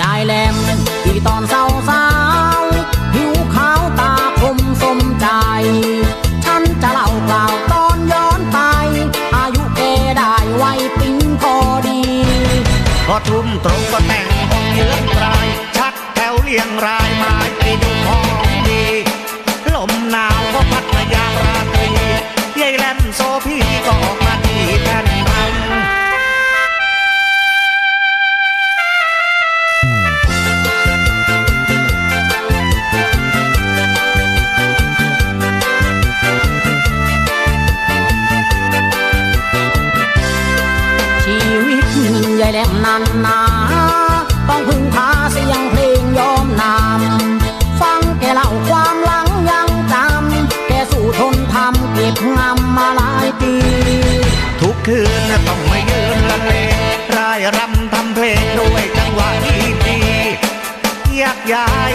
ยายแหลมที่ตอนเศร้าสาวผิวขาวตาคมสมใจ ฉันจะเล่ากล่าวตอนย้อนไป อายุแกได้ไวปิ้งพอดี พอทุ่มตรงก็ ตยายแหลมนันนาต้องพึ่งพาเสียงเพลงยอมนำฟังแกเล่าความหลังยังจำแกสู้ทนทำเก็บงำมาหลายปี ทุกคืนต้องมายืนละเลงร่ายรำทำเพลงด้วยจังหวะดีดีอยากย้าย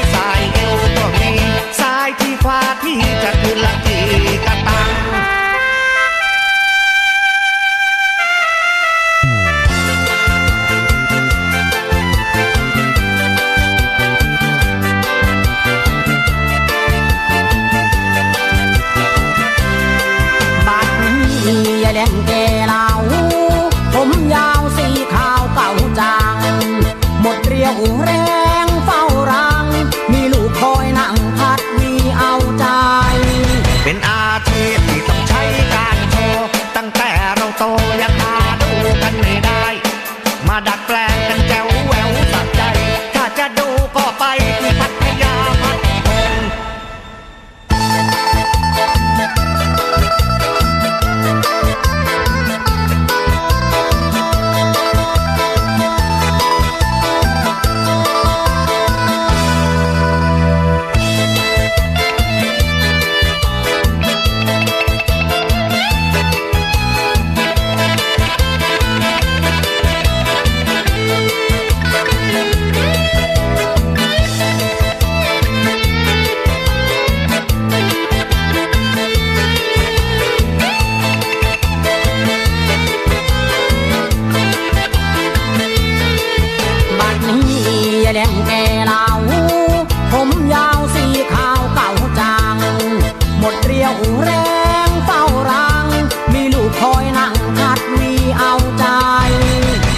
ดแแดงแก่เหลาผมยาวสีขาวเก่าจังหมดเรียวแรงเฝ้ารัง มีลูกคอยนั่งคัดมีเอาใจ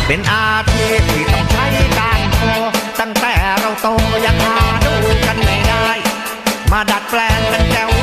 เป็นอาชีพที่ต้องใช้การโทตั้งแต่เราโตยังหาดูกันไม่ได้ มาดัดแปลงกันแจว